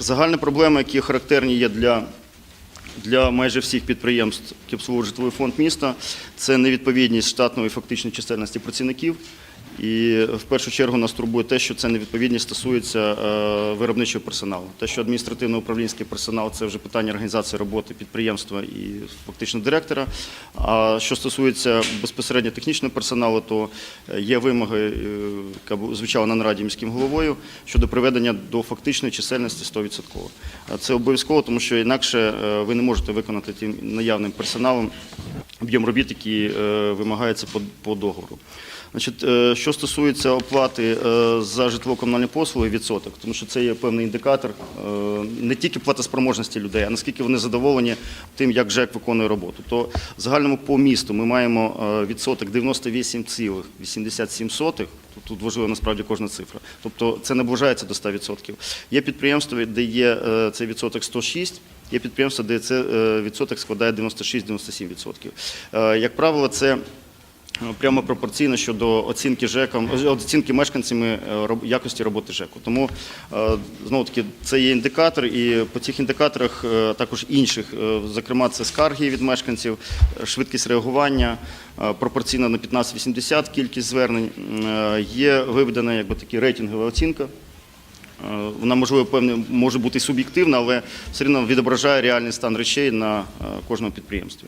Загальні проблеми, які характерні є для, для майже всіх підприємств, які обслуговують житловий фонд міста, це невідповідність штатної і фактичної чисельності працівників. І в першу чергу нас турбує те, що це невідповідність стосується е, виробничого персоналу. Те, що адміністративно-управлінський персонал це вже питання організації роботи підприємства і фактично директора. А що стосується безпосередньо технічного персоналу, то е, є вимоги, е, яка звучала на нараді міським головою щодо приведення до фактичної чисельності 100%. Е, Це обов'язково, тому що інакше ви не можете виконати тим наявним персоналом об'єм робіт, який е, вимагається по, договору. Значить, е, що стосується оплати е, за житлово-комунальні послуги, відсоток, тому що це є певний індикатор не тільки платоспроможності людей, а наскільки вони задоволені тим, як ЖЕК виконує роботу. То в загальному по місту ми маємо відсоток 98,87%. Тут- важлива насправді кожна цифра. Тобто це наближається до 100%. Є підприємства, де є е, цей відсоток 106, є підприємства, де це е, відсоток складає 96-97%. Е, Як правило, це прямо пропорційно щодо оцінки ЖЕКом, оцінки мешканцями е, якості роботи ЖЕКу. Тому е, знову таки це є індикатор, і по цих індикаторах е, також інших, е, зокрема, це скарги від мешканців, е, швидкість реагування, е, пропорційно на 15-80 кількість звернень. Е, Є виведена якби такі рейтингова оцінка. Е, Вона можливо певне може бути суб'єктивна, але все одно відображає реальний стан речей на е, кожному підприємстві.